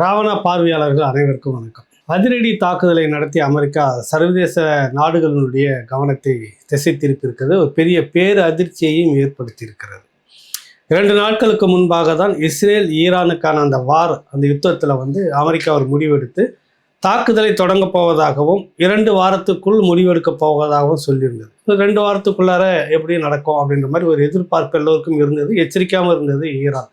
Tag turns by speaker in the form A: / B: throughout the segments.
A: ராவணா பார்வையாளர்கள் அனைவருக்கும் வணக்கம். அதிரடி தாக்குதலை நடத்திய அமெரிக்கா சர்வதேச நாடுகளினுடைய கவனத்தை திசை திருப்பியிருக்கிறது ஒரு பெரிய பேர் அதிர்ச்சியையும் ஏற்படுத்தியிருக்கிறது. இரண்டு நாட்களுக்கு முன்பாக தான் இஸ்ரேல் ஈரானுக்கான அந்த வார் அந்த யுத்தத்தில் வந்து அமெரிக்கா ஒரு முடிவெடுத்து தாக்குதலை தொடங்கப் போவதாகவும் இரண்டு வாரத்துக்குள் முடிவெடுக்கப் போவதாகவும் சொல்லியிருந்தது. ரெண்டு வாரத்துக்குள்ளார எப்படி நடக்கும் அப்படின்ற மாதிரி ஒரு எதிர்பார்ப்பு எல்லோருக்கும் இருந்தது. எச்சரிக்காமல் இருந்தது ஈரான்.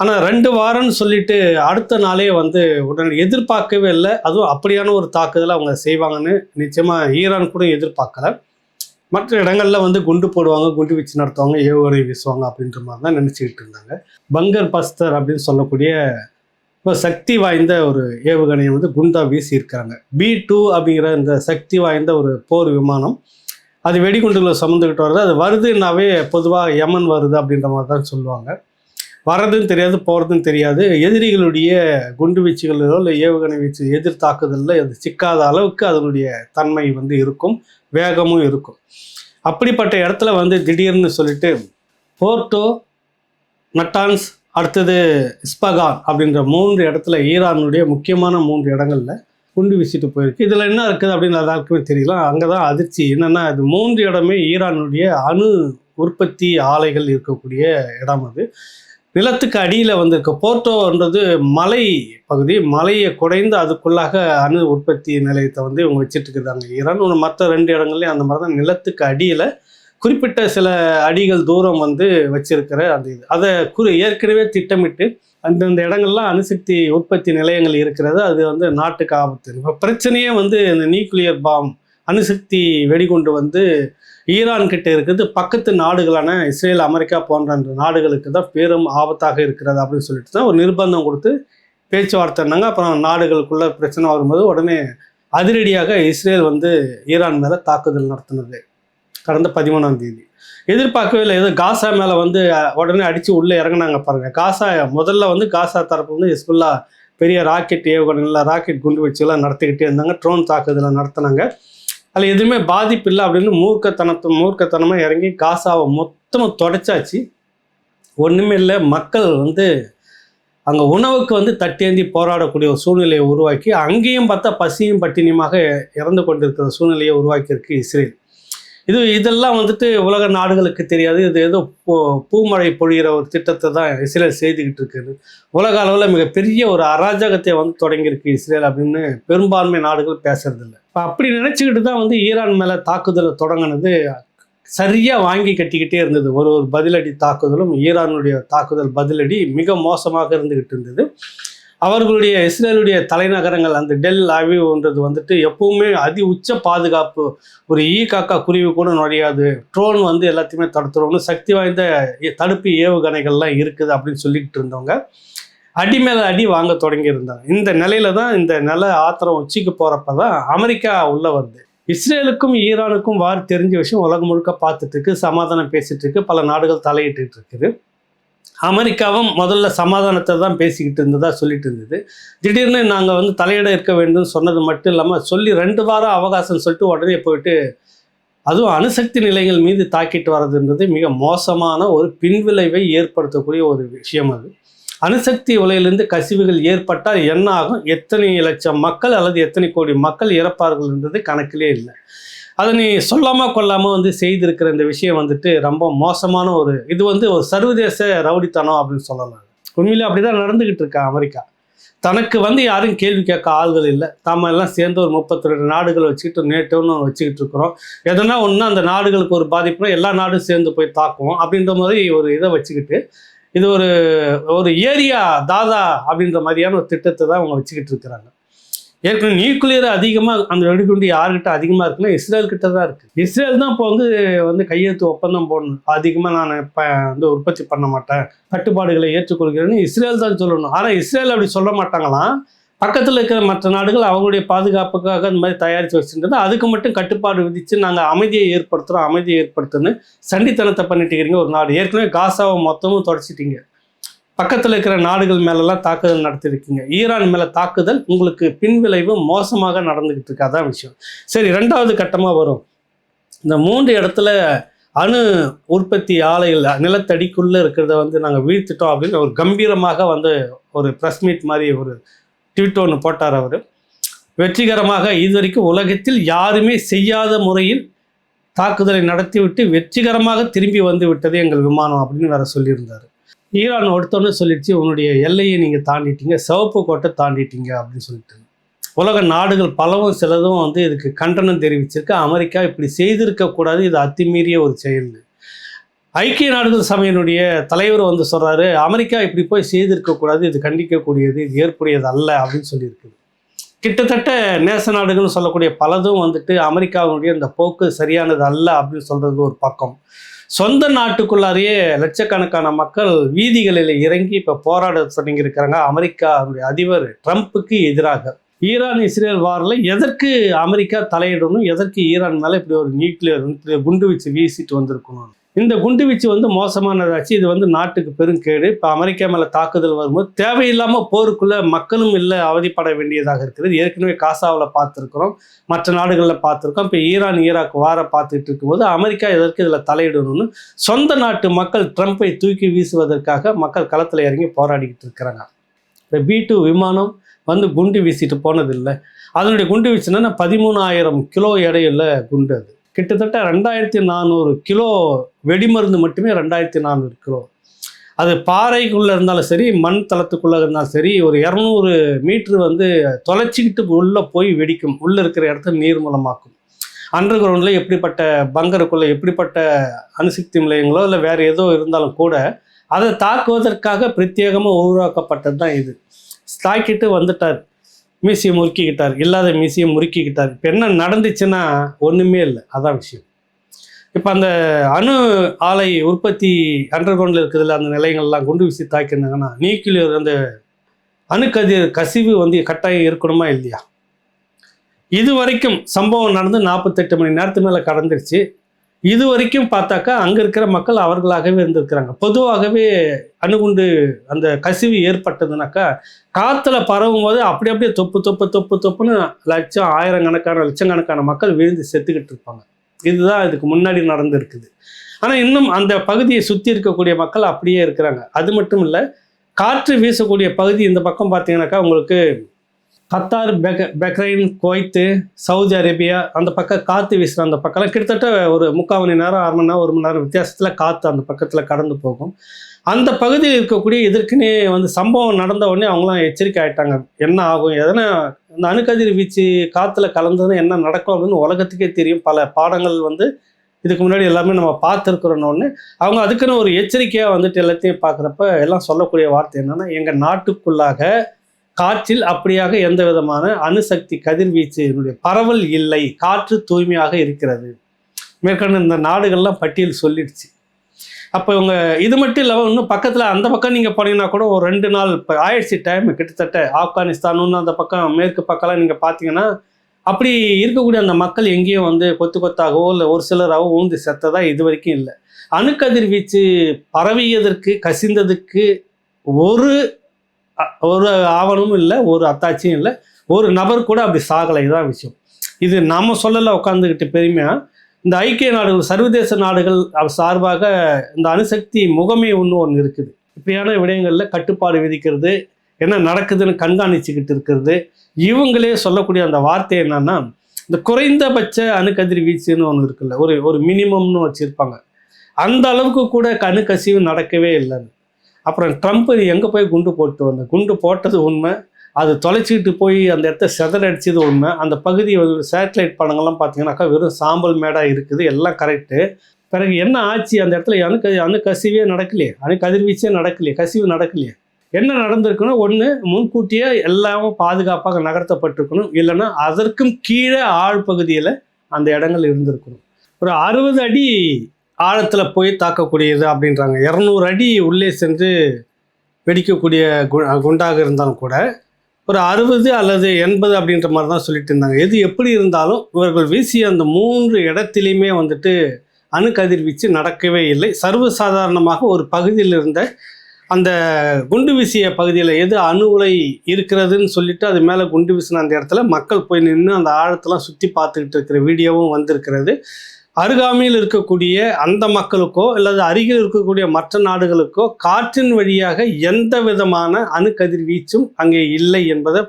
A: ஆனால் ரெண்டு வாரம்னு சொல்லிட்டு அடுத்த நாளே வந்து உடனே எதிர்பார்க்கவே இல்லை. அதுவும் அப்படியான ஒரு தாக்குதலை அவங்க செய்வாங்கன்னு நிச்சயமாக ஈரான் கூட எதிர்பார்க்கல. மற்ற இடங்களில் வந்து குண்டு போடுவாங்க குண்டு வீச்சு நடத்துவாங்க ஏவுகணை வீசுவாங்க அப்படின்ற மாதிரி தான் நினச்சிக்கிட்டு இருந்தாங்க. பங்கர் பஸ்தர் அப்படின்னு சொல்லக்கூடிய சக்தி வாய்ந்த ஒரு ஏவுகணையை வந்து குண்டாக வீசியிருக்கிறாங்க. பி டூ அப்படிங்கிற இந்த சக்தி வாய்ந்த ஒரு போர் விமானம் அது வெடிகுண்டுகளை சுமந்துக்கிட்டு வருது. அது வருதுன்னாவே பொதுவாக யமன் வருது அப்படின்ற மாதிரி தான் சொல்லுவாங்க. வர்றதும் தெரியாது போகிறதும் தெரியாது. எதிரிகளுடைய குண்டு வீச்சுகளிலோ இல்லை ஏவுகணை வீச்சு எதிர் தாக்குதலில் அது சிக்காத அளவுக்கு அதனுடைய தன்மை வந்து இருக்கும் வேகமும் இருக்கும். அப்படிப்பட்ட இடத்துல வந்து திடீர்னு சொல்லிட்டு போர்ட்டோ நட்டான்ஸ் அடுத்தது இஸ்பகான் அப்படின்ற மூன்று இடத்துல ஈரானுடைய முக்கியமான மூன்று இடங்கள்ல குண்டு வீசிட்டு போயிருக்கு. இதில் என்ன இருக்குது அப்படின்னு எல்லாருக்குமே தெரியல அங்கே தான் அதிர்ச்சி. என்னென்னா இது மூன்று இடமே ஈரானுடைய அணு உற்பத்தி ஆலைகள் இருக்கக்கூடிய இடம் அது. நிலத்துக்கு அடியில் வந்திருக்க. போர்ட்டோன்றது மலை பகுதி. மலையை குடைந்து அதுக்குள்ளாக அணு உற்பத்தி நிலையத்தை வந்து இவங்க வச்சுட்டு இருக்கிறாங்க ஈரான் ஒன்று மற்ற ரெண்டு இடங்கள்லையும் அந்த மாதிரி தான் நிலத்துக்கு அடியில் குறிப்பிட்ட சில அடிகள் தூரம் வந்து வச்சிருக்கிற அந்த இது. அதை குறி ஏற்கனவே திட்டமிட்டு அந்தந்த இடங்கள்லாம் அணுசக்தி உற்பத்தி நிலையங்கள் இருக்கிறது. அது வந்து நாட்டுக்கு ஆபத்து. இப்போ பிரச்சனையே வந்து இந்த நியூக்ளியர் பாம் அணுசக்தி வெடிகுண்டு வந்து ஈரான் கிட்ட இருக்கிறது பக்கத்து நாடுகளான இஸ்ரேல் அமெரிக்கா போன்ற அந்த நாடுகளுக்கு தான் பெரும் ஆபத்தாக இருக்கிறது அப்படின்னு சொல்லிட்டு தான் ஒரு நிர்பந்தம் கொடுத்து பேச்சுவார்த்தைனாங்க அப்புறம் நாடுகளுக்குள்ள பிரச்சனை வரும்போது உடனே அதிரடியாக இஸ்ரேல் வந்து ஈரான் மேலே தாக்குதல் நடத்தினது கடந்த பதிமூணாம் தேதி. எதிர்பார்க்கவே இல்லை. ஏதோ காசா மேலே வந்து உடனே அடித்து உள்ளே இறங்குனாங்க பாருங்கள் காசா முதல்ல வந்து காசா தரப்பு வந்து ஹிஸ்புல்லா பெரிய ராக்கெட் ஏவுகணைகள்லாம் ராக்கெட் குண்டு வச்சுலாம் நடத்திக்கிட்டே இருந்தாங்க. ட்ரோன் தாக்குதலாம் நடத்தினாங்க. அதில் எதுவுமே பாதிப்பு இல்லை அப்படின்னு மூர்க்கத்தனத்தை மூர்க்கத்தனமாக இறங்கி காசாவை மொத்தமாக தொடச்சாச்சு. ஒன்றுமே இல்லை. மக்கள் வந்து அங்கே உணவுக்கு வந்து தட்டேந்தி போராடக்கூடிய ஒரு சூழ்நிலையை உருவாக்கி அங்கேயும் பார்த்தா பசியும் பட்டினியுமாக இறந்து கொண்டிருக்கிற சூழ்நிலையை உருவாக்கியிருக்கு இஸ்ரேல். இது இதெல்லாம் வந்துட்டு உலக நாடுகளுக்கு தெரியாது. இது ஏதோ பூ பூமழை பொழிகிற ஒரு திட்டத்தை தான் இஸ்ரேல் செய்துக்கிட்டு இருக்குது. உலக அளவில் மிகப்பெரிய ஒரு அராஜகத்தை வந்து தொடங்கியிருக்கு இஸ்ரேல் அப்படின்னு பெரும்பான்மை நாடுகள் பேசுறதில்ல. இப்போ அப்படி நினச்சிக்கிட்டு தான் வந்து ஈரான் மேலே தாக்குதலை தொடங்கினது சரியாக வாங்கி கட்டிக்கிட்டே இருந்தது. ஒரு ஒரு பதிலடி தாக்குதலும் ஈரானுடைய தாக்குதல் பதிலடி மிக மோசமாக இருந்துக்கிட்டு இருந்தது. அவர்களுடைய இஸ்ரேலுடைய தலைநகரங்கள் அந்த டெல் அவிவ்ன்றது வந்துட்டு எப்பவுமே அதி உச்ச பாதுகாப்பு ஒரு ஈ காக்கா குருவி கூட நுழையாது. ட்ரோன் வந்து எல்லாத்தையுமே தடுத்துருவோம்னு சக்தி வாய்ந்த ஏ- தடுப்பு ஏவுகணைகள்லாம் இருக்குது அப்படின்னு சொல்லிக்கிட்டு இருந்தவங்க. அடி மேலே அடி வாங்க தொடங்கி இருந்தாங்க. இந்த நிலையில தான் இந்த நில ஆத்திரம் உச்சிக்கு போகிறப்ப தான் அமெரிக்கா உள்ள வருது. இஸ்ரேலுக்கும் ஈரானுக்கும் வார் தெரிஞ்ச விஷயம் உலகம் முழுக்க பார்த்துட்டு இருக்கு சமாதானம் பேசிட்டு இருக்கு பல நாடுகள் தலையிட்டு இருக்குது அமெரிக்காவும் முதல்ல சமாதானத்தை தான் பேசிக்கிட்டு இருந்ததாக சொல்லிட்டு இருந்தது. திடீர்னு நாங்கள் வந்து தலையிட இருக்க வேண்டும் சொன்னது மட்டும் இல்லாமல் சொல்லி ரெண்டு வாரம் அவகாசம் சொல்லிட்டு உடனே போயிட்டு அதுவும் அணுசக்தி நிலைகள் மீது தாக்கிட்டு வர்றதுன்றது மிக மோசமான ஒரு பின்விளைவை ஏற்படுத்தக்கூடிய ஒரு விஷயம் அது. அணுசக்தி உலையிலிருந்து கசிவுகள் ஏற்பட்டால் என்ன ஆகும்? எத்தனை லட்சம் மக்கள் அல்லது எத்தனை கோடி மக்கள் இறப்பார்கள்ன்றது கணக்கிலே இல்லை. அதை நீ சொல்லாமல் கொள்ளாமல் வந்து செய்திருக்கிற இந்த விஷயம் வந்துட்டு ரொம்ப மோசமான ஒரு இது வந்து ஒரு சர்வதேச ரவுடித்தனம் அப்படின்னு சொல்லலாம். உண்மையிலே அப்படிதான் நடந்துகிட்டு இருக்கா அமெரிக்கா. தனக்கு வந்து யாரும் கேள்வி கேட்க ஆள்கள் இல்லை. தாம எல்லாம் சேர்ந்து ஒரு முப்பத்தி ரெண்டு நாடுகள் வச்சுக்கிட்டு நேட்டோன்னு வச்சுக்கிட்டு இருக்கிறோம். எதனா ஒன்று அந்த நாடுகளுக்கு ஒரு பாதிப்புனா எல்லா நாடும் சேர்ந்து போய் தாக்குவோம் அப்படின்ற மாதிரி ஒரு இதை வச்சுக்கிட்டு இது ஒரு ஒரு ஏரியா தாதா அப்படின்ற மாதிரியான ஒரு திட்டத்தை தான் அவங்க வச்சுக்கிட்டு இருக்கிறாங்க. ஏற்கனவே நியூக்ளியர் அதிகமாக அந்த வெடிகுண்டு யார்கிட்ட அதிகமாக இருக்குன்னா இஸ்ரேல் கிட்ட தான் இருக்குது இஸ்ரேல் தான் இப்போ வந்து வந்து கையெழுத்து ஒப்பந்தம் போடணும். அதிகமாக நான் இப்போ வந்து உற்பத்தி பண்ண மாட்டேன். கட்டுப்பாடுகளை ஏற்றுக்கொள்கிறேன்னு இஸ்ரேல் தான் சொல்லணும். ஆனால் இஸ்ரேல் அப்படி சொல்ல மாட்டாங்களாம். பக்கத்தில் இருக்கிற மற்ற நாடுகள் அவங்களுடைய பாதுகாப்புக்காக இந்த மாதிரி தயாரித்து வச்சுருந்தது. அதுக்கு மட்டும் கட்டுப்பாடு விதித்து நாங்கள் அமைதியை ஏற்படுத்துகிறோம் அமைதியை ஏற்படுத்துன்னு சண்டித்தனத்தை பண்ணிட்டு இருக்கிறீங்க ஒரு நாடு. ஏற்கனவே காசாவை மொத்தமும் தொடச்சிட்டீங்க. பக்கத்தில் இருக்கிற நாடுகள் மேலெல்லாம் தாக்குதல் நடத்திருக்கீங்க ஈரான் மேலே தாக்குதல் உங்களுக்கு பின்விளைவு மோசமாக நடந்துக்கிட்டு இருக்கு. அதான் விஷயம். சரி ரெண்டாவது கட்டமாக வரும். இந்த மூன்று இடத்துல அணு உற்பத்தி ஆலையில் நிலத்தடிக்குள்ளே இருக்கிறத வந்து நாங்கள் வீழ்த்திட்டோம் அப்படின்னு ஒரு கம்பீரமாக வந்து ஒரு ப்ரெஸ் மீட் மாதிரி ஒரு ட்வீட் ஒன்று போட்டார் அவர். வெற்றிகரமாக இதுவரைக்கும் உலகத்தில் யாருமே செய்யாத முறையில் தாக்குதலை நடத்திவிட்டு வெற்றிகரமாக திரும்பி வந்து விட்டது எங்கள் விமானம் அப்படின்னு வேற சொல்லியிருந்தார். ஈரான் ஒருத்தோன்னு சொல்லிடுச்சு உன்னுடைய எல்லையை நீங்கள் தாண்டிட்டீங்க சிவப்பு கோட்டை தாண்டிட்டீங்க அப்படின்னு சொல்லிட்டு. உலக நாடுகள் பலவும் சிலதும் வந்து இதுக்கு கண்டனம் தெரிவிச்சிருக்கு. அமெரிக்கா இப்படி செய்திருக்கக்கூடாது இது அத்துமீறிய ஒரு செயல். ஐக்கிய நாடுகள் சபையினுடைய தலைவர் வந்து சொல்கிறாரு அமெரிக்கா இப்படி போய் செய்திருக்கக்கூடாது இது கண்டிக்கக்கூடியது இது ஏற்புடையது அல்ல அப்படின்னு சொல்லியிருக்குது கிட்டத்தட்ட நேச நாடுகள்னு சொல்லக்கூடிய பலதும் வந்துட்டு அமெரிக்காவுடைய இந்த போக்கு சரியானது அல்ல அப்படின்னு சொல்கிறது ஒரு பக்கம். சொந்த நாட்டுக்குள்ளாரையே லட்சக்கணக்கான மக்கள் வீதிகளில் இறங்கி இப்போ போராட தொடங்கியிருக்கிறாங்க. அமெரிக்காவுடைய அதிபர் ட்ரம்ப்புக்கு எதிராக. ஈரான் இஸ்ரேல் வாரில் எதற்கு அமெரிக்கா தலையிடணும்? எதற்கு ஈரான் மேலே இப்படி ஒரு நியூக்ளியர் குண்டு வச்சு வீசிட்டு வந்திருக்கணும்? இந்த குண்டு வீச்சு வந்து மோசமானதாச்சு. இது வந்து நாட்டுக்கு பெருங்கேடு. இப்போ அமெரிக்கா மேலே தாக்குதல் வரும்போது தேவையில்லாமல் போருக்குள்ளே மக்களும் இல்லை அவதிப்பட வேண்டியதாக இருக்கிறது. ஏற்கனவே காசாவில் பார்த்துருக்குறோம். மற்ற நாடுகளில் பார்த்துருக்கோம். இப்போ ஈரான் ஈராக் வார பார்த்துட்டு இருக்கும்போது அமெரிக்கா இதற்கு இதில் தலையிடணும்னு சொந்த நாட்டு மக்கள் ட்ரம்ப்பை தூக்கி வீசுவதற்காக மக்கள் களத்தில் இறங்கி போராடிக்கிட்டு இருக்கிறாங்க. இப்போ பி டூ விமானம் வந்து குண்டு வீசிட்டு போனதில்லை. அதனுடைய குண்டு வீச்சுனா பதிமூணாயிரம் கிலோ எடையுள்ள குண்டு அது. கிட்டத்தட்ட ரெண்டாயிரத்தி நானூறு கிலோ வெடிமருந்து மட்டுமே ரெண்டாயிரத்தி நானூறு கிலோ. அது பாறைக்குள்ளே இருந்தாலும் சரி மண் தளத்துக்குள்ளே இருந்தாலும் சரி ஒரு இரநூறு மீட்ரு வந்து தொலைச்சிக்கிட்டு உள்ளே போய் வெடிக்கும். உள்ளே இருக்கிற இடத்த நீர் மூலமாக்கும். அண்டர் கிரவுண்டில் எப்படிப்பட்ட பங்கருக்குள்ளே எப்படிப்பட்ட அணுசக்தி நிலையங்களோ இல்லை வேறு ஏதோ இருந்தாலும் கூட அதை தாக்குவதற்காக பிரத்யேகமாக உருவாக்கப்பட்டது தான் இது. தாக்கிட்டு வந்துட்டார். மீசியை முறுக்கிக்கிட்டார். இல்லாத மீசியை முறுக்கிக்கிட்டார். இப்போ என்ன நடந்துச்சுன்னா ஒன்றுமே இல்லை. அதான் விஷயம். இப்போ அந்த அணு ஆலை உற்பத்தி அண்டர் கிரவுண்டில் இருக்கிறதுல அந்த நிலையங்கள்லாம் குண்டு வீசி தாக்கியிருந்தாங்கன்னா நியூக்ளியர் அந்த அணுக்கதிர் கசிவு வந்து கட்டாயம் இருக்கணுமா இல்லையா? இது வரைக்கும் சம்பவம் நடந்து நாற்பத்தெட்டு மணி நேரத்து மேலே கடந்துருச்சு. இது வரைக்கும் பார்த்தாக்கா அங்கே இருக்கிற மக்கள் அவர்களாகவே இருந்திருக்கிறாங்க. பொதுவாகவே அணுகுண்டு அந்த கசிவு ஏற்பட்டதுனாக்கா காற்றுல பரவும் போது அப்படி அப்படியே தொப்பு தொப்பு தொப்பு தொப்புன்னு லட்சம் ஆயிரக்கணக்கான லட்சக்கணக்கான மக்கள் விழுந்து செத்துக்கிட்டு இருப்பாங்க. இதுதான் இதுக்கு முன்னாடி நடந்திருக்குது. ஆனால் இன்னும் அந்த பகுதியை சுற்றி இருக்கக்கூடிய மக்கள் அப்படியே இருக்கிறாங்க. அது மட்டும் இல்லை காற்று வீசக்கூடிய பகுதி இந்த பக்கம் பார்த்தீங்கன்னாக்கா உங்களுக்கு கத்தார் பெக் பெக்ரைன் குவைத்து சவுதி அரேபியா அந்த பக்கம் காற்று வீசுகிற அந்த பக்கம்லாம் கிட்டத்தட்ட ஒரு முக்கால் மணி நேரம் அரை மணி நேரம் ஒரு மணி நேரம் வித்தியாசத்தில் காற்று அந்த பக்கத்தில் கடந்து போகும். அந்த பகுதியில் இருக்கக்கூடிய இதற்குனே வந்து சம்பவம் நடந்த உடனே அவங்களாம் எச்சரிக்கை ஆயிட்டாங்க. என்ன ஆகும்? எதனா இந்த அணுக்கதிர் வீச்சு காற்றுல கலந்ததுன்னு என்ன நடக்கும் அப்படின்னு உலகத்துக்கே தெரியும். பல பாடங்கள் வந்து இதுக்கு முன்னாடி எல்லாமே நம்ம பார்த்துருக்குறோன்னு அவங்க அதுக்குன்னு ஒரு எச்சரிக்கையாக வந்துட்டு எல்லாத்தையும் பார்க்குறப்ப எல்லாம் சொல்லக்கூடிய வார்த்தை என்னென்னா எங்கள் நாட்டுக்குள்ளாக காற்றில் அப்படியாக எந்த விதமான அணுசக்தி கதிர்வீச்சு பரவல் இல்லை. காற்று தூய்மையாக இருக்கிறது. மேற்கொண்டு இந்த நாடுகள்லாம் பட்டியல் சொல்லிடுச்சு. அப்போ இவங்க இது மட்டும் இல்லாமல் இன்னும் பக்கத்தில் அந்த பக்கம் நீங்கள் போனீங்கன்னா கூட ஒரு ரெண்டு நாள் இப்போ ஆயிடுச்சு டைம் கிட்டத்தட்ட. ஆப்கானிஸ்தான் அந்த பக்கம் மேற்கு பக்கம்லாம் நீங்கள் பார்த்தீங்கன்னா அப்படி இருக்கக்கூடிய அந்த மக்கள் எங்கேயும் வந்து கொத்து கொத்தாகவோ இல்லை ஒரு சிலராகவோ ஊந்து செத்ததா இது வரைக்கும் இல்லை. அணுக்கதிர்வீச்சு பரவியதற்கு கசிந்ததுக்கு ஒரு ஒரு ஆவணமும் இல்லை ஒரு அத்தாட்சியும் இல்லை. ஒரு நபர் கூட அப்படி சாகலை தான் விஷயம். இது நம்ம சொல்லலை உட்காந்துக்கிட்டு பெருமையாக இந்த ஐக்கிய நாடுகள் சர்வதேச நாடுகள் சார்பாக இந்த அணுசக்தி முகமை ஒன்று ஒன்று இருக்குது. இப்படியான விடயங்களில் கட்டுப்பாடு விதிக்கிறது என்ன நடக்குதுன்னு கண்காணிச்சுக்கிட்டு இருக்கிறது இவங்களே சொல்லக்கூடிய அந்த வார்த்தை என்னன்னா இந்த குறைந்தபட்ச அணுக்கதிர் வீச்சுன்னு ஒன்று இருக்குல்ல ஒரு ஒரு மினிமம்னு வச்சுருப்பாங்க. அந்த அளவுக்கு கூட கணுக்கசிவு நடக்கவே இல்லைன்னு. அப்புறம் ட்ரம்ப் எங்கே போய் குண்டு போட்டு வந்த? குண்டு போட்டது உண்மை. அது தொலைச்சிக்கிட்டு போய் அந்த இடத்த செதறடிச்சது உண்மை. அந்த பகுதி சேட்டலைட் படங்கள்லாம் பார்த்தீங்கன்னாக்கா வெறும் சாம்பல் மேடாக இருக்குது. எல்லாம் கரெக்டு பிறகு என்ன ஆச்சு? அந்த இடத்துல அணுக்க அணு கசிவே நடக்கலையே. அணு கதிர்வீச்சே நடக்கலையே. கசிவு நடக்கலையே. என்ன நடந்திருக்குன்னா ஒன்று முன்கூட்டியே எல்லாமும் பாதுகாப்பாக நகர்த்தப்பட்டிருக்கணும். இல்லைன்னா அதற்கும் கீழே ஆழ் பகுதியில் அந்த இடங்கள் இருந்திருக்கணும். ஒரு அறுபது அடி ஆழத்தில் போய் தாக்கக்கூடியது அப்படின்றாங்க. இரநூறு அடி உள்ளே சென்று வெடிக்கக்கூடிய கு- குண்டாக இருந்தாலும் கூட ஒரு அறுபது அல்லது எண்பது அப்படின்ற மாதிரி தான் சொல்லிட்டு இருந்தாங்க. எது எப்படி இருந்தாலும் இவர்கள் வீசிய அந்த மூன்று இடத்திலையுமே வந்துட்டு அணுக்கதிர்வீச்சு நடக்கவே இல்லை. சர்வசாதாரணமாக ஒரு பகுதியில் இருந்த அந்த குண்டு வீசிய பகுதியில் எது அணு உலை இருக்கிறதுன்னு சொல்லிட்டு அது மேலே குண்டு வீசின அந்த இடத்துல மக்கள் போய் நின்று அந்த ஆழத்தெல்லாம் சுற்றி பார்த்துக்கிட்டு இருக்கிற வீடியோவும் வந்திருக்கிறது. அருகாமையில் இருக்கக்கூடிய அந்த மக்களுக்கோ அல்லது அருகில் இருக்கக்கூடிய மற்ற நாடுகளுக்கோ காற்றின் வழியாக எந்த விதமான அணுக்கதிர்வீச்சும் அங்கே இல்லை என்பதை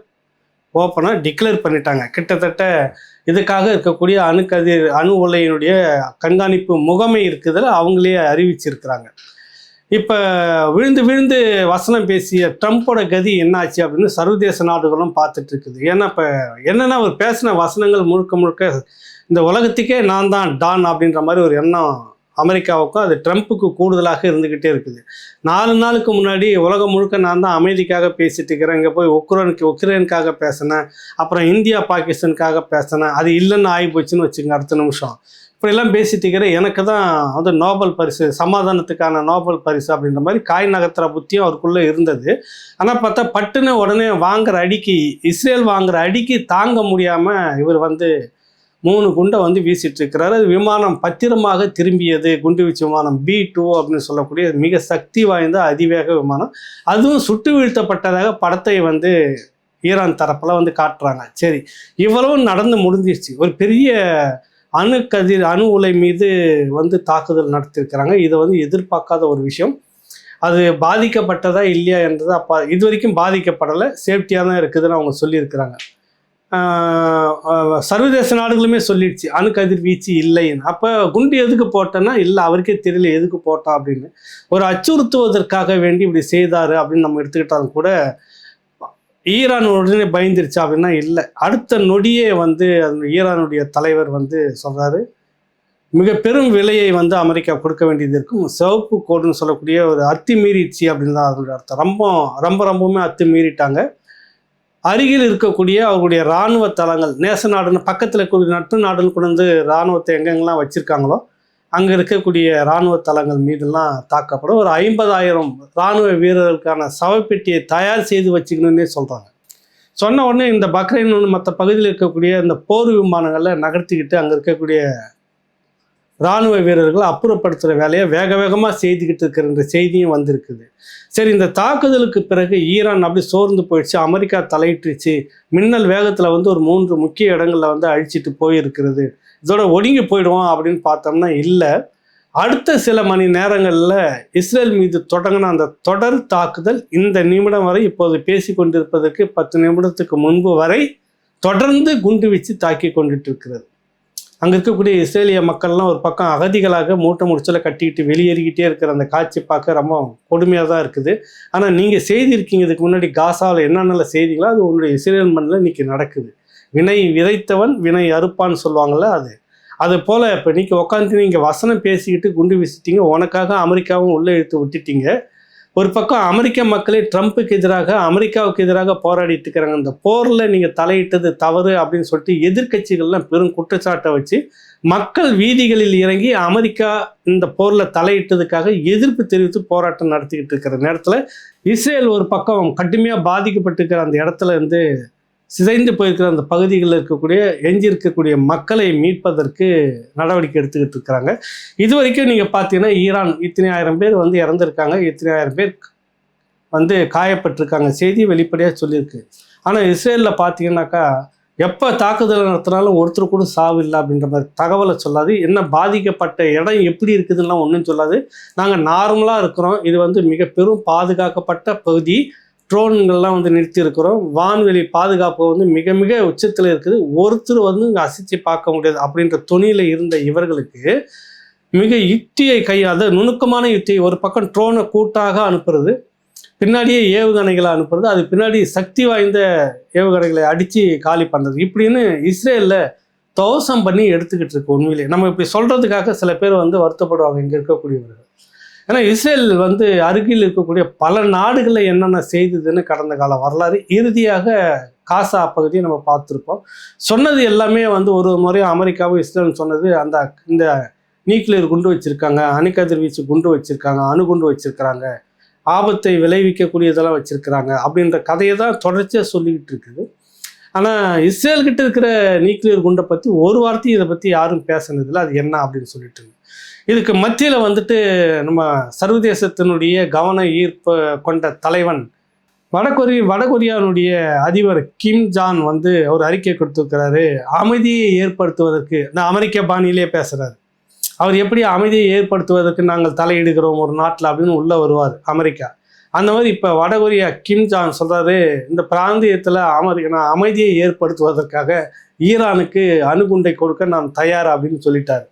A: ஓப்பனாக டிக்ளேர் பண்ணிட்டாங்க. கிட்டத்தட்ட இதுக்காக இருக்கக்கூடிய அணுக்கதிர் அணு உலையினுடைய கண்காணிப்பு முகமை இருக்குதில் அவங்களே அறிவிச்சிருக்கிறாங்க. இப்போ விழுந்து விழுந்து வசனம் பேசிய ட்ரம்ப்போட கதி என்னாச்சு அப்படின்னு சர்வதேச நாடுகளும் பார்த்துட்டு இருக்குது. ஏன்னா இப்போ என்னென்னா அவர் பேசின வசனங்கள் முழுக்க முழுக்க இந்த உலகத்துக்கே நான் தான் டான் அப்படின்ற மாதிரி ஒரு எண்ணம் அமெரிக்காவுக்கும் அது ட்ரம்ப்புக்கு கூடுதலாக இருந்துக்கிட்டே இருக்குது. நாலு நாளுக்கு முன்னாடி உலகம் முழுக்க நான் தான் அமைதிக்காக பேசிட்டு இருக்கிறேன். இங்கே போய் உக்ரைனுக்கு உக்ரைனுக்காக பேசினேன். அப்புறம் இந்தியா பாகிஸ்தானுக்காக பேசினேன். அது இல்லைன்னு ஆகி போச்சுன்னு வச்சுங்க அடுத்த நிமிஷம். இப்படியெல்லாம் பேசிட்டு இருக்கிற எனக்கு தான் வந்து நோபல் பரிசு சமாதானத்துக்கான நோபல் பரிசு அப்படின்ற மாதிரி காய் நகர்த்துற புத்தியும் அவருக்குள்ளே இருந்தது. ஆனால் பார்த்தா பட்டுன்னு உடனே வாங்குற அடிக்கு இஸ்ரேல் வாங்குற அடிக்கு தாங்க முடியாமல் இவர் வந்து மூணு குண்டை வந்து வீசிட்டு இருக்கிறாரு. அது விமானம் பத்திரமாக திரும்பியது. குண்டு வீச்சு விமானம் பி டூ அப்படின்னு சொல்லக்கூடிய மிக சக்தி வாய்ந்த அதிவேக விமானம். அதுவும் சுட்டு வீழ்த்தப்பட்டதாக படத்தை வந்து ஈரான் தரப்பில் வந்து காட்டுறாங்க. சரி இவ்வளவும் நடந்து முடிஞ்சிருச்சு. ஒரு பெரிய அணு கதிர் அணு உலை மீது வந்து தாக்குதல் நடத்தியிருக்கிறாங்க. இதை வந்து எதிர்பார்க்காத ஒரு விஷயம். அது பாதிக்கப்பட்டதா இல்லையா என்றது அப்போ இது வரைக்கும் பாதிக்கப்படலை. சேஃப்டியாக தான் இருக்குதுன்னு அவங்க சொல்லியிருக்கிறாங்க. சர்வதேச நாடுகளுமே சொல்லிடுச்சு அணுக்கதிர் வீச்சு இல்லைன்னு. அப்போ குண்டு எதுக்கு போட்டேன்னா இல்லை அவருக்கே தெரியல எதுக்கு போட்டான் அப்படின்னு. ஒரு அச்சுறுத்துவதற்காக வேண்டி இப்படி செய்தார் அப்படின்னு நம்ம எடுத்துக்கிட்டாலும் கூட ஈரான் உடனே பயந்துருச்சா அப்படின்னா இல்லை. அடுத்த நொடியே வந்து அந்த ஈரானுடைய தலைவர் வந்து சொல்கிறாரு மிக பெரும் விலையை வந்து அமெரிக்கா கொடுக்க வேண்டியது இருக்கும். சிவப்பு கோடுன்னு சொல்லக்கூடிய ஒரு அத்துமீறிச்சு அப்படின்னு தான் அதோட அர்த்தம். ரொம்ப ரொம்ப ரொம்பவுமே அத்துமீறிட்டாங்க. அருகில் இருக்கக்கூடிய அவர்களுடைய இராணுவ தளங்கள் நேச நாடுன்னு பக்கத்தில் இருக்கக்கூடிய நட்பு நாடுன்னு கொண்டு வந்து இராணுவத்தை எங்கெங்கெல்லாம் வச்சுருக்காங்களோ அங்கே இருக்கக்கூடிய இராணுவ தளங்கள் மீதெல்லாம் தாக்கப்படும். ஒரு ஐம்பதாயிரம் இராணுவ வீரர்களுக்கான சவப்பெட்டியை தயார் செய்து வச்சுக்கணுன்னே சொல்கிறாங்க சொன்ன உடனே இந்த பக்ரைன் மற்ற பகுதியில் இருக்கக்கூடிய இந்த போர் விமானங்களை நகர்த்திக்கிட்டு அங்கே இருக்கக்கூடிய இராணுவ வீரர்களை அப்புறப்படுத்துகிற வேலையை வேக வேகமாக செய்துக்கிட்டு இருக்கிற செய்தியும் வந்திருக்குது. சரி இந்த தாக்குதலுக்கு பிறகு ஈரான் அப்படி சோர்ந்து போயிடுச்சு அமெரிக்கா தலையிட்டுருச்சு மின்னல் வேகத்தில் வந்து ஒரு மூன்று முக்கிய இடங்களில் வந்து அழிச்சிட்டு போயிருக்கிறது. இதோட ஒடுங்கி போயிடுவோம் அப்படின்னு பார்த்தோம்னா இல்லை. அடுத்த சில மணி நேரங்களில் இஸ்ரேல் மீது தொடங்கின அந்த தொடர் தாக்குதல் இந்த நிமிடம் வரை இப்போது பேசி கொண்டிருப்பதற்கு பத்து நிமிடத்துக்கு முன்பு வரை தொடர்ந்து குண்டு வச்சு தாக்கி கொண்டுட்டு இருக்கிறது அங்கே இருக்கக்கூடிய இஸ்ரேலிய மக்கள்லாம் ஒரு பக்கம் அகதிகளாக மூட்டை முடிச்சல கட்டிக்கிட்டு வெளியேறிக்கிட்டே இருக்கிற அந்த காட்சி பார்க்க ரொம்ப கொடுமையாக தான் இருக்குது. ஆனால் நீங்கள் செய்திருக்கீங்க இதுக்கு முன்னாடி காசாவில் என்னென்ன செய்திகளோ அது உன்னுடைய இஸ்ரேல் மண்ணில் இன்னைக்கு நடக்குது. வினை விதைத்தவன் வினை அறுப்பான்னு சொல்லுவாங்கள்ல அது. அது போல் இப்போ இன்னைக்கு உட்காந்து நீங்கள் வசனம் பேசிக்கிட்டு குண்டு வீசிட்டீங்க உனக்காக அமெரிக்காவும் உள்ளே இழுத்து விட்டுட்டீங்க. ஒரு பக்கம் அமெரிக்க மக்களே ட்ரம்ப்புக்கு எதிராக அமெரிக்காவுக்கு எதிராக போராடிட்டு இருக்கிறாங்க. இந்த போரில் நீங்கள் தலையிட்டது தவறு அப்படின்னு சொல்லிட்டு எதிர்க்கட்சிகள்லாம் பெரும் குற்றச்சாட்டை வச்சு மக்கள் வீதிகளில் இறங்கி அமெரிக்கா இந்த போரில் தலையிட்டதுக்காக எதிர்ப்பு தெரிவித்து போராட்டம் நடத்திக்கிட்டு இருக்கிற நேரத்தில் இஸ்ரேல் ஒரு பக்கம் கடுமையாக பாதிக்கப்பட்டிருக்கிற அந்த இடத்துல இருந்து சிதைந்து போயிருக்கிற அந்த பகுதிகளில் இருக்கக்கூடிய எஞ்சியிருக்கக்கூடிய மக்களை மீட்பதற்கு நடவடிக்கை எடுத்துக்கிட்டு இருக்கிறாங்க. இது வரைக்கும் நீங்கள் பார்த்தீங்கன்னா ஈரான் இத்தனை ஆயிரம் பேர் வந்து இறந்துருக்காங்க. இத்தனை ஆயிரம் பேர் வந்து காயப்பட்டிருக்காங்க. செய்தி வெளிப்படையாக சொல்லியிருக்கு. ஆனால் இஸ்ரேலில் பார்த்தீங்கன்னாக்கா எப்போ தாக்குதல் நடத்தினாலும் ஒருத்தர் கூட சாவு இல்லை அப்படின்ற மாதிரி தகவலை சொல்லாது. என்ன பாதிக்கப்பட்ட இடம் எப்படி இருக்குதுன்னா ஒன்றும் சொல்லாது. நாங்கள் நார்மலாக இருக்கிறோம். இது வந்து மிக பெரும் பாதுகாக்கப்பட்ட பகுதி. ட்ரோன்கள்லாம் வந்து நிறுத்தி இருக்கிறோம் வான்வெளி பாதுகாப்பு வந்து மிக மிக உச்சத்தில் இருக்குது. ஒருத்தர் வந்து இங்கே அசைச்சு பார்க்க முடியாது அப்படின்ற துணியில் இருந்த இவர்களுக்கு மிக யுக்தியை கையாத நுணுக்கமான யுக்தியை ஒரு பக்கம் ட்ரோனை கூட்டாக அனுப்புறது பின்னாடியே ஏவுகணைகளை அனுப்புறது அது பின்னாடி சக்தி வாய்ந்த ஏவுகணைகளை அடித்து காலி பண்ணுறது இப்படின்னு இஸ்ரேலில் தோசம் பண்ணி எடுத்துக்கிட்டு இருக்கு உண்மையிலேயே நம்ம இப்படி சொல்கிறதுக்காக சில பேர் வந்து வருத்தப்படுவாங்க இங்கே இருக்கக்கூடியவர்கள். ஏன்னா இஸ்ரேல் வந்து அருகில் இருக்கக்கூடிய பல நாடுகளில் என்னென்ன செய்ததுன்னு கடந்த கால வரலாறு. இறுதியாக காசா பகுதியை நம்ம பார்த்துருப்போம். சொன்னது எல்லாமே வந்து ஒரு முறை அமெரிக்காவும் இஸ்ரேலும் சொன்னது அந்த இந்த நியூக்ளியர் குண்டு வச்சுருக்காங்க அணுக்கதிர்வீச்சு குண்டு வச்சுருக்காங்க அணுகுண்டு வச்சுருக்கிறாங்க ஆபத்தை விளைவிக்கக்கூடியதெல்லாம் வச்சுருக்கிறாங்க அப்படின்ற கதையை தான் தொடர்ச்சியாக சொல்லிக்கிட்டு இருக்குது. ஆனால் இஸ்ரேல்கிட்ட இருக்கிற நியூக்ளியர் குண்டை பற்றி ஒரு வார்த்தையும் இதை பற்றி யாரும் பேசினதில்லை. அது என்ன அப்படின்னு சொல்லிட்டு இதுக்கு மத்தியில் வந்துட்டு நம்ம சர்வதேசத்தினுடைய கவன ஈர்ப்பு கொண்ட தலைவன் வடகொரி வடகொரியாவுடைய அதிபர் கிம் ஜான் வந்து ஒரு அறிக்கை கொடுத்துருக்கிறாரு. அமைதியை ஏற்படுத்துவதற்கு இந்த அமெரிக்க பாணியிலே பேசுகிறாரு அவர் எப்படி அமைதியை ஏற்படுத்துவதற்கு நாங்கள் தலையிடுகிறோம் ஒரு நாட்டில் அப்படின்னு உள்ளே வருவார் அமெரிக்கா. அந்த மாதிரி இப்போ வடகொரியா கிம் ஜான் சொல்கிறாரு இந்த பிராந்தியத்தில் அமெரிக்க நான் அமைதியை ஏற்படுத்துவதற்காக ஈரானுக்கு அணுகுண்டை கொடுக்க நான் தயார் அப்படின்னு சொல்லிட்டார்.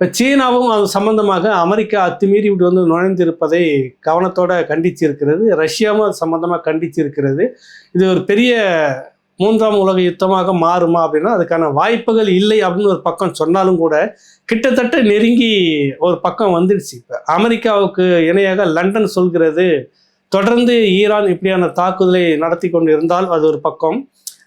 A: இப்போ சீனாவும் அது சம்பந்தமாக அமெரிக்கா அத்துமீறி இப்படி வந்து நுழைந்திருப்பதை கவனத்தோட கண்டிச்சிருக்கிறது. ரஷ்யாவும் அது சம்பந்தமாக கண்டிச்சிருக்கிறது. இது ஒரு பெரிய மூன்றாம் உலக யுத்தமாக மாறுமா அப்படின்னா அதுக்கான வாய்ப்புகள் இல்லை அப்படின்னு ஒரு பக்கம் சொன்னாலும் கூட கிட்டத்தட்ட நெருங்கி ஒரு பக்கம் வந்துடுச்சு. இப்போ அமெரிக்காவுக்கு இணையாக லண்டன் சொல்கிறது தொடர்ந்து ஈரான் இப்படியான தாக்குதலை நடத்தி கொண்டு இருந்தால் அது ஒரு பக்கம்.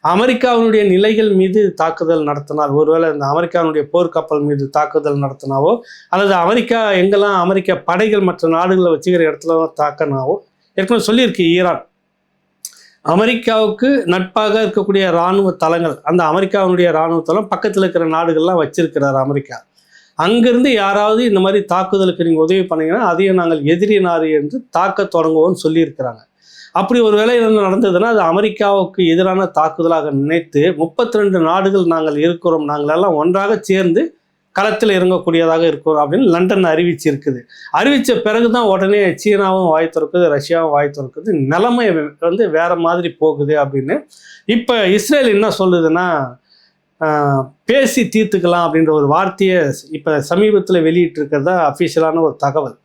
A: அமெரிக்காவினுடைய நிலைகள் மீது தாக்குதல் நடத்தினால் ஒருவேளை இந்த அமெரிக்காவினுடைய போர்க்கப்பல் மீது தாக்குதல் நடத்தினாவோ அல்லது அமெரிக்கா எங்கெல்லாம் அமெரிக்க படைகள் மற்ற நாடுகளை வச்சுக்கிற இடத்துல தாக்கினாவோ ஏற்கனவே சொல்லியிருக்கு ஈரான். அமெரிக்காவுக்கு நட்பாக இருக்கக்கூடிய இராணுவ தளங்கள் அந்த அமெரிக்காவினுடைய இராணுவ தளம் பக்கத்தில் இருக்கிற நாடுகள்லாம் வச்சிருக்கிறார் அமெரிக்கா. அங்கிருந்து யாராவது இந்த மாதிரி தாக்குதலுக்கு நீங்கள் உதவி பண்ணீங்கன்னா அதையும் நாங்கள் எதிரி நாடு என்று தாக்க தொடங்குவோம்னு சொல்லியிருக்கிறாங்க. அப்படி ஒரு வேலை என்ன நடந்ததுன்னா அது அமெரிக்காவுக்கு எதிரான தாக்குதலாக நினைத்து முப்பத்தி ரெண்டு நாடுகள் நாங்கள் இருக்கிறோம் நாங்கள் எல்லாம் ஒன்றாக சேர்ந்து களத்தில் இறங்கக்கூடியதாக இருக்கும் அப்படின்னு லண்டன் அறிவிச்சிருக்குது அறிவித்த பிறகு தான் உடனே சீனாவும் வாய் திறக்குது ரஷ்யாவும் வாய் திறக்குது நிலைமை வந்து வேறு மாதிரி போகுது அப்படின்னு. இப்போ இஸ்ரேல் என்ன சொல்லுதுன்னா பேசி தீர்த்துக்கலாம் அப்படின்ற ஒரு வார்த்தையை இப்போ சமீபத்தில் வெளியிட்டிருக்கிறதா அஃபிஷியலான ஒரு தகவல்.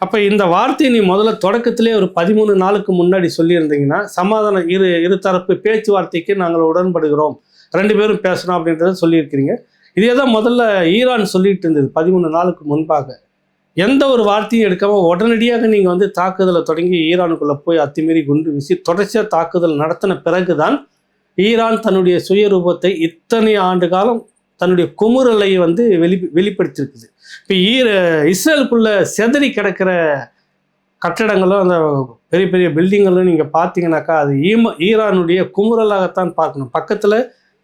A: அப்போ இந்த வார்த்தையை நீ முதல்ல தொடக்கத்திலே ஒரு பதிமூணு நாளுக்கு முன்னாடி சொல்லியிருந்தீங்கன்னா சமாதானம் இரு இருதரப்பு பேச்சுவார்த்தைக்கு நாங்கள் உடன்படுகிறோம். ரெண்டு பேரும் பேசணும் அப்படின்றத சொல்லியிருக்கிறீங்க. இதே தான் முதல்ல ஈரான் சொல்லிட்டு இருந்தது பதிமூணு நாளுக்கு முன்பாக. எந்த ஒரு வார்த்தையும் எடுக்காமல் உடனடியாக நீங்கள் வந்து தாக்குதலை தொடங்கி ஈரானுக்குள்ளே போய் அத்துமீறி குண்டு வீசி தொடர்ச்சியாக தாக்குதல் நடத்தின பிறகுதான் ஈரான் தன்னுடைய சுயரூபத்தை இத்தனை ஆண்டு காலம் தன்னுடைய குமுறலை வந்து வெளி வெளிப்படுத்தியிருக்குது. இப்போ ஈர இஸ்ரேலுக்குள்ள செதறி கிடக்கிற கட்டடங்களும் அந்த பெரிய பெரிய பில்டிங்களும் நீங்கள் பார்த்தீங்கன்னாக்கா அது ஈம ஈரானுடைய குமுறலாகத்தான் பார்க்கணும். பக்கத்தில்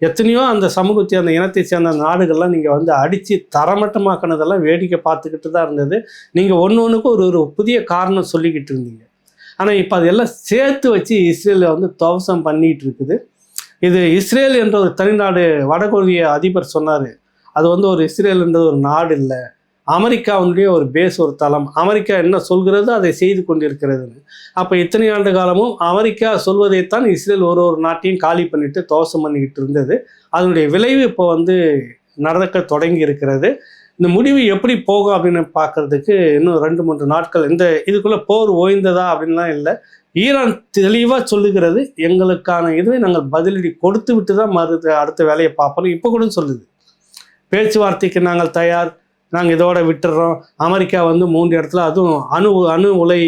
A: எத்தனையோ அந்த சமூகத்தை அந்த இனத்தை சேர்ந்த நாடுகள்லாம் நீங்கள் வந்து அடித்து தரமட்டமாக்கினதெல்லாம் வேடிக்கை பார்த்துக்கிட்டு தான் இருந்தது. நீங்கள் ஒன்று ஒன்றுக்கும் ஒரு ஒரு புதிய காரணம் சொல்லிக்கிட்டு இருந்தீங்க. ஆனால் இப்போ அதெல்லாம் சேர்த்து வச்சு இஸ்ரேலை வந்து துவசம் பண்ணிகிட்டு இருக்குது. இது இஸ்ரேல் என்ற ஒரு தனிநாடு வடகொரிய அதிபர் சொன்னார். அது வந்து ஒரு இஸ்ரேல் என்றது ஒரு நாடு இல்லை. அமெரிக்காவினுடைய ஒரு பேஸ் ஒரு தளம். அமெரிக்கா என்ன சொல்கிறது அதை செய்து கொண்டிருக்கிறதுன்னு. அப்போ இத்தனை ஆண்டு காலமும் அமெரிக்கா சொல்வதைத்தான் இஸ்ரேல் ஒரு ஒரு நாட்டையும் காலி பண்ணிட்டு தோசம் பண்ணிக்கிட்டு இருந்தது. அதனுடைய விளைவு இப்போ வந்து நடக்க தொடங்கி இருக்கிறது. இந்த முடிவு எப்படி போகும் அப்படின்னு பார்க்கறதுக்கு இன்னும் ரெண்டு மூன்று நாட்கள். இந்த இதுக்குள்ளே போர் ஓய்ந்ததா அப்படின்லாம் இல்லை. ஈரான் தெளிவாக சொல்லுகிறது எங்களுக்கான இதுவை நாங்கள் பதிலடி கொடுத்து விட்டு தான் மறு அடுத்த வேலையை பார்ப்போம் இப்போ கூட சொல்லுது. பேச்சுவார்த்தைக்கு நாங்கள் தயார் நாங்கள் இதோட விட்டுறோம். அமெரிக்கா வந்து மூன்று இடத்துல அதுவும் அணு அணு உலை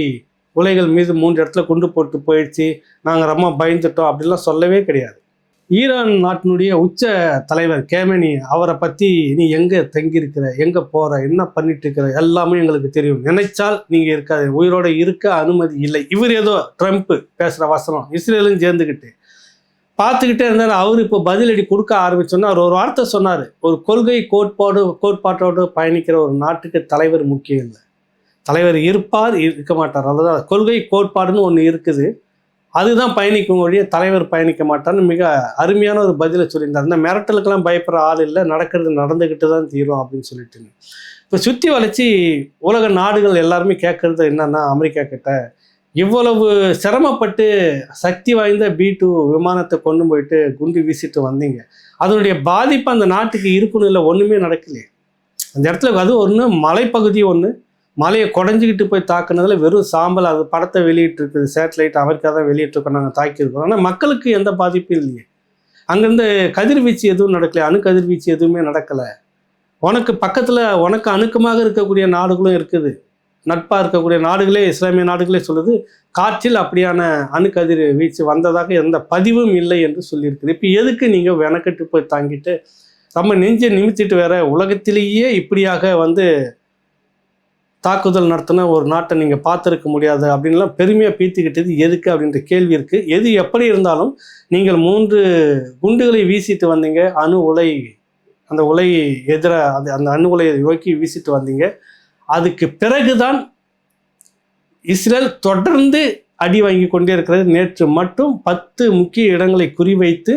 A: உலைகள் மீது மூன்று இடத்துல குண்டு போட்டு போயிடுச்சு. நாங்கள் ரொம்ப பயந்துட்டோம். அப்படிலாம் சொல்லவே கிடையாது. ஈரான் நாட்டினுடைய உச்ச தலைவர் கேமனி அவரை பற்றி நீ எங்கே தங்கியிருக்கிற எங்கே போகிற என்ன பண்ணிட்டு இருக்கிற எல்லாமே எங்களுக்கு தெரியும். நினைச்சால் நீங்கள் இருக்காது. உயிரோட இருக்க அனுமதி இல்லை. இவர் ஏதோ ட்ரம்ப்பு பேசுகிற வசனம். இஸ்ரேலும் சேர்ந்துக்கிட்டு பார்த்துக்கிட்டே இருந்தார். அவர் இப்போ பதிலடி கொடுக்க ஆரம்பிச்சோன்னா அவர் ஒரு வார்த்தை சொன்னார். ஒரு கொள்கை கோட்பாடு கோட்பாட்டோடு பயணிக்கிற ஒரு நாட்டுக்கு தலைவர் முக்கியம் இல்லை. தலைவர் இருப்பார் இருக்க மாட்டார். அதுதான் கொள்கை கோட்பாடுன்னு ஒன்று இருக்குது. அதுதான் பயணிக்கும் வழியே தலைவர் பயணிக்க மாட்டான்னு மிக அருமையான ஒரு பதிலை சொல்லியிருந்தார். இந்த மிரட்டலுக்கெல்லாம் பயப்படுற ஆள் இல்லை நடக்கிறது நடந்துக்கிட்டு தான் தீரும் அப்படின்னு சொல்லிட்டு. இப்போ சுற்றி வளைச்சி உலக நாடுகள் எல்லாருமே கேட்கறது என்னன்னா அமெரிக்கா கிட்ட இவ்வளவு சிரமப்பட்டு சக்தி வாய்ந்த பி டூ விமானத்தை கொண்டு போயிட்டு குண்டு வீசிட்டு வந்தீங்க. அதனுடைய பாதிப்பு அந்த நாட்டுக்கு இருக்கணும் இல்லை ஒன்றுமே நடக்கலையே. அந்த இடத்துல அது ஒன்று மலைப்பகுதி ஒன்று மலையை குடஞ்சிக்கிட்டு போய் தாக்குனதுல வெறும் சாம்பல் அது படத்தை வெளியிட்டு இருக்குது சேட்டலைட் அமெரிக்கா தான் வெளியிட்டிருக்கோம் நாங்கள் தாக்கியிருக்கோம். ஆனால் மக்களுக்கு எந்த பாதிப்பும் இல்லையே. அங்கேருந்து கதிர்வீச்சு எதுவும் நடக்கல அணு கதிர்வீச்சு எதுவுமே நடக்கலை. உனக்கு பக்கத்தில் உனக்கு அணுக்கமாக இருக்கக்கூடிய நாடுகளும் இருக்குது. நட்பாக இருக்கக்கூடிய நாடுகளே இஸ்லாமிய நாடுகளே சொல்லுது காற்றில் அப்படியான அணுக்கதிர் வீச்சு வந்ததாக எந்த பதிவும் இல்லை என்று சொல்லியிருக்குது. இப்போ எதுக்கு நீங்கள் வெனக்கட்டு போய் தாங்கிட்டு நம்ம நெஞ்சை நிமித்திட்டு வேற உலகத்திலேயே இப்படியாக வந்து தாக்குதல் நடத்தின ஒரு நாட்டை நீங்கள் பார்த்துருக்க முடியாது அப்படின்லாம் பெருமையாக பீத்திக்கிட்டது எதுக்கு அப்படின்ற கேள்வி இருக்குது எது எப்படி இருந்தாலும் நீங்கள் மூன்று குண்டுகளை வீசிட்டு வந்தீங்க அணு உலை அந்த உலை எதிராக அந்த அந்த அணு உலையை நோக்கி வீசிட்டு வந்தீங்க. அதுக்கு பிறகுதான் இஸ்ரேல் தொடர்ந்து அடி வாங்கி கொண்டே இருக்கிறது. நேற்று மட்டும் பத்து முக்கிய இடங்களை குறிவைத்து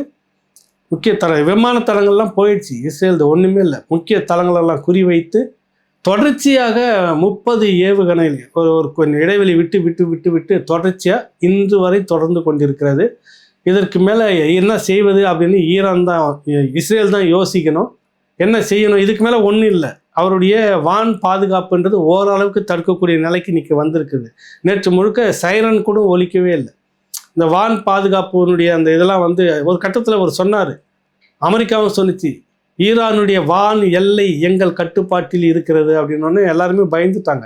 A: முக்கிய தள விமான தளங்கள்லாம் போயிடுச்சு. இஸ்ரேல் ஒன்றுமே இல்லை. முக்கிய தளங்களெல்லாம் குறிவைத்து தொடர்ச்சியாக முப்பது ஏவுகணை ஒரு ஒரு கொஞ்சம் இடைவெளி விட்டு விட்டு விட்டு விட்டு தொடர்ச்சியாக இன்று வரை தொடர்ந்து கொண்டிருக்கிறது. இதற்கு மேலே என்ன செய்வது அப்படின்னு ஈரான் தான் இஸ்ரேல் தான் யோசிக்கணும். என்ன செய்யணும்? இதுக்கு மேலே ஒன்றும் இல்லை. அவருடைய வான் பாதுகாப்புன்றது ஓரளவுக்கு தடுக்கக்கூடிய நிலைக்கு இன்னைக்கு வந்திருக்குது. நேற்று முழுக்க சைரன் கூட ஒழிக்கவே இல்லை. இந்த வான் பாதுகாப்புனுடைய அந்த இதெல்லாம் வந்து ஒரு கட்டத்தில் அவர் சொன்னார். அமெரிக்காவும் சொன்னிச்சு. ஈரானுடைய வான் எல்லை எங்கள் கட்டுப்பாட்டில் இருக்கிறது அப்படின்னோடனே எல்லாருமே பயந்துட்டாங்க.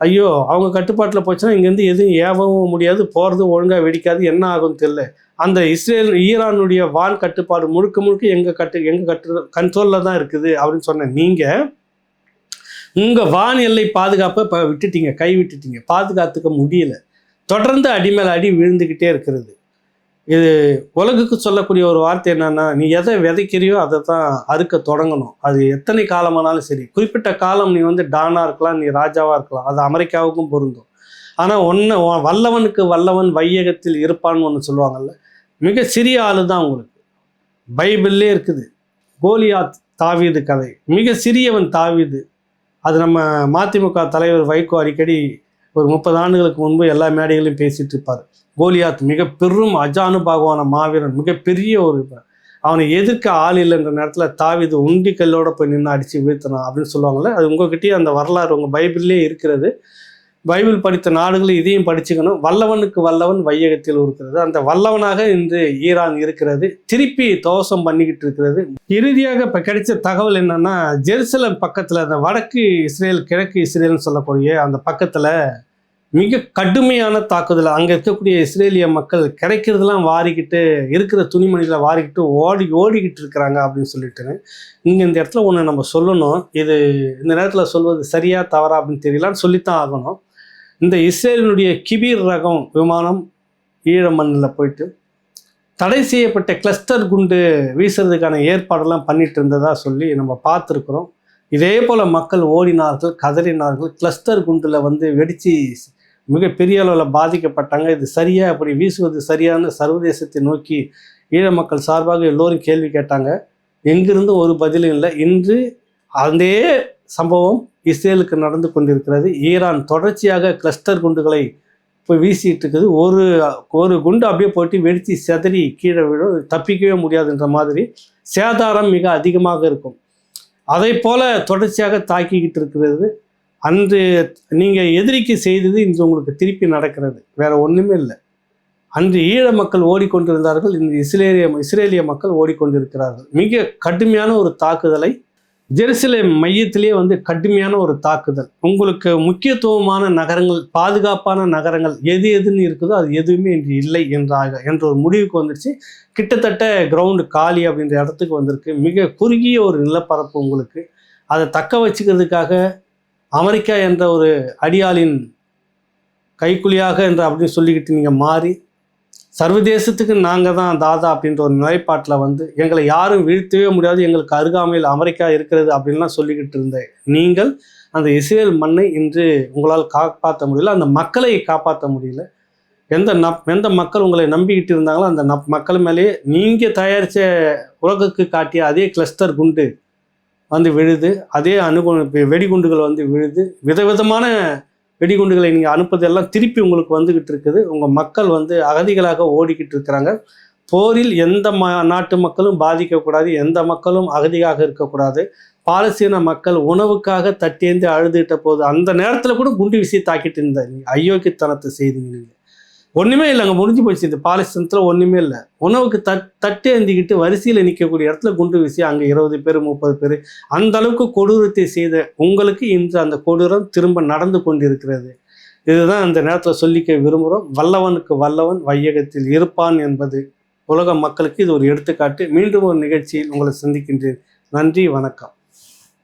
A: ஐயோ அவங்க கட்டுப்பாட்டில் போச்சுன்னா இங்கேருந்து எதுவும் ஏவவும் முடியாது போகிறது ஒழுங்காக வெடிக்காது என்ன ஆகும்னு தெரியல. அந்த இஸ்ரேல் ஈரானுடைய வான் கட்டுப்பாடு முழுக்க முழுக்க எங்கள் கட்டு எங்கள் கட்டு கண்ட்ரோலில் தான் இருக்குது அப்படின்னு சொன்ன நீங்கள் உங்கள் வான் எல்லை பாதுகாப்பை இப்போ விட்டுட்டீங்க கை விட்டுட்டீங்க பாதுகாத்துக்க முடியல. தொடர்ந்து அடிமேல் அடி விழுந்துக்கிட்டே இருக்கிறது. இது உலகுக்கு சொல்லக்கூடிய ஒரு வார்த்தை என்னன்னா நீ எதை விதைக்கிறியோ அதை தான் அறுக்க தொடங்கணும். அது எத்தனை காலமானாலும் சரி. குறிப்பிட்ட காலம் நீ வந்து டானா இருக்கலாம் நீ ராஜாவா இருக்கலாம். அது அமெரிக்காவுக்கும் பொருந்தும். ஆனால் ஒன்று வல்லவனுக்கு வல்லவன் வையகத்தில் இருப்பான்னு ஒன்று சொல்லுவாங்கல்ல மிக சிறிய ஆளு தான் உங்களுக்கு. பைபிள்லே இருக்குது. கோலியா தாவீது கதை. மிக சிறியவன் தாவீது. அது நம்ம மதிமுக தலைவர் வைகோ அடிக்கடி ஒரு முப்பது ஆண்டுகளுக்கு முன்பு எல்லா மேடைகளையும் பேசிட்டு இருப்பார். கோலியாத் மிக பெரும் அஜானுபாகுவான மாவீரன் மிகப்பெரிய ஒரு அவனை எதிர்க்க ஆள் இல்லைன்ற நேரத்தில் தாவிது உண்டி கல்லோட போய் நின்று அடித்து வீழ்த்தணும் அப்படின்னு சொல்லுவாங்கள்ல அது உங்ககிட்டயே அந்த வரலாறு உங்கள் பைபிள்லேயே இருக்கிறது. பைபிள் படித்த நாடுகள் இதையும் படிச்சுக்கணும். வல்லவனுக்கு வல்லவன் வையகத்தில் இருக்கிறது. அந்த வல்லவனாக இன்று ஈரான் இருக்கிறது. திருப்பி தோசம் பண்ணிக்கிட்டு இருக்கிறது. இறுதியாக இப்போ கிடைச்ச தகவல் என்னன்னா ஜெருசலம் பக்கத்தில் அந்த வடக்கு இஸ்ரேல் கிழக்கு இஸ்ரேல்னு சொல்லக்கூடிய அந்த பக்கத்தில் மிக கடுமையான தாக்குதல். அங்கே இருக்கக்கூடிய இஸ்ரேலிய மக்கள் கிடைக்கிறதெல்லாம் வாரிக்கிட்டு இருக்கிற துணிமணிகளை வாரிக்கிட்டு ஓடி ஓடிக்கிட்டு இருக்கிறாங்க அப்படின்னு சொல்லிட்டு. இங்கே இந்த இடத்துல ஒன்று நம்ம சொல்லணும். இது இந்த நேரத்தில் சொல்வது சரியா தவறா அப்படின்னு தெரியலான்னு சொல்லித்தான் ஆகணும். இந்த இஸ்ரேலினுடைய கிபீர் ரகம் விமானம் ஈழ மண்ணில் போயிட்டு தடை செய்யப்பட்ட கிளஸ்டர் குண்டு வீசுறதுக்கான ஏற்பாடெல்லாம் பண்ணிட்டு இருந்ததா சொல்லி நம்ம பார்த்துருக்குறோம். இதே போல் மக்கள் ஓடினார்கள் கதறினார்கள். கிளஸ்டர் குண்டில் வந்து வெடித்து மிக பெரிய அளவில் பாதிக்கப்பட்டாங்க. இது சரியாக அப்படி வீசுவது சரியான சர்வதேசத்தை நோக்கி ஈழ மக்கள் சார்பாக எல்லோரும் கேள்வி கேட்டாங்க. எங்கிருந்து ஒரு பதிலும் இல்லை. இன்று அதே சம்பவம் இஸ்ரேலுக்கு நடந்து கொண்டிருக்கிறது. ஈரான் தொடர்ச்சியாக கிளஸ்டர் குண்டுகளை இப்போ வீசிட்டு இருக்குது ஒரு ஒரு குண்டு அப்படியே போட்டு வெடித்து செதறி கீழே விழும் தப்பிக்கவே முடியாதுன்ற மாதிரி சேதாரம் மிக அதிகமாக இருக்கும். அதை போல தொடர்ச்சியாக தாக்கிக்கிட்டு இருக்கிறது. அன்று நீங்கள் எதிரிக்கு செய்தது இன்று உங்களுக்கு திருப்பி நடக்கிறது. வேற ஒன்றுமே இல்லை. அன்று ஈழ மக்கள் ஓடிக்கொண்டிருந்தார்கள். இன்று இஸ்ரேலிய இஸ்ரேலிய மக்கள் ஓடிக்கொண்டிருக்கிறார்கள். மிக கடுமையான ஒரு தாக்குதலை ஜெருசலேம் மையத்திலேயே வந்து கடுமையான ஒரு தாக்குதல். உங்களுக்கு முக்கியத்துவமான நகரங்கள் பாதுகாப்பான நகரங்கள் எது எதுன்னு இருக்குதோ அது எதுவுமே இன்று இல்லை என்றாக என்ற ஒரு முடிவுக்கு வந்துருச்சு. கிட்டத்தட்ட கிரவுண்டு காலி அப்படின்ற இடத்துக்கு வந்திருக்கு. மிக குறுகிய ஒரு நிலப்பரப்பு உங்களுக்கு. அதை தக்க வச்சுக்கிறதுக்காக அமெரிக்கா என்ற ஒரு அடியாளின் கைக்குலியாக என்று அப்படின்னு சொல்லிக்கிட்டு நீங்கள் மாறி சர்வதேசத்துக்கு நாங்கள் தான் தாதா அப்படின்ற ஒரு நிலைப்பாட்டில் வந்து எங்களை யாரும் வீழ்த்தவே முடியாது எங்களுக்கு அருகாமையில் அமெரிக்கா இருக்கிறது அப்படின்லாம் சொல்லிக்கிட்டு இருந்த நீங்கள் அந்த இஸ்ரேல் மண்ணை இன்று உங்களால் காப்பாற்ற முடியல அந்த மக்களை காப்பாற்ற முடியல. எந்த நப் எந்த மக்கள் உங்களை நம்பிக்கிட்டு இருந்தாங்களோ அந்த நப் மக்கள் மேலேயே நீங்கள் தயாரித்த உலகுக்கு காட்டிய அதே கிளஸ்டர் குண்டு வந்து விழுது அதே அணுகு வெடிகுண்டுகள் வந்து விழுது விதவிதமான வெடிகுண்டுகளை நீங்கள் அனுப்புவதெல்லாம் திருப்பி உங்களுக்கு வந்துக்கிட்டு இருக்குது. உங்கள் மக்கள் வந்து அகதிகளாக ஓடிக்கிட்டு இருக்கிறாங்க. போரில் எந்த ம நாட்டு மக்களும் பாதிக்கக்கூடாது எந்த மக்களும் அகதியாக இருக்கக்கூடாது. பாலஸ்தீன மக்கள் உணவுக்காக தட்டேந்து அழுதுகிட்ட போது அந்த நேரத்தில் கூட குண்டு வீசி தாக்கிட்டு இருந்தார் நீங்கள் அயோக்கியத்தனத்தை செய்தீங்க நீங்கள் ஒன்றுமே இல்லை அங்கே முடிஞ்சு போச்சு. இந்த பாலஸ்தீனத்தில் ஒன்றுமே இல்லை. உணவுக்கு தட் தட்டு எழுந்திக்கிட்டு வரிசையில் நிற்கக்கூடிய இடத்துல குண்டு வீசி அங்கே இருபது பேர் முப்பது பேர் அந்த அளவுக்கு கொடூரத்தை செய்த உங்களுக்கு இன்று அந்த கொடூரம் திரும்ப நடந்து கொண்டிருக்கிறது. இதுதான் அந்த நேரத்தில் சொல்லிக்க விரும்புகிறோம் வல்லவனுக்கு வல்லவன் வையகத்தில் இருப்பான் என்பது உலக மக்களுக்கு இது ஒரு எடுத்துக்காட்டு. மீண்டும் ஒரு நிகழ்ச்சியில் உங்களை சந்திக்கின்றேன். நன்றி வணக்கம்.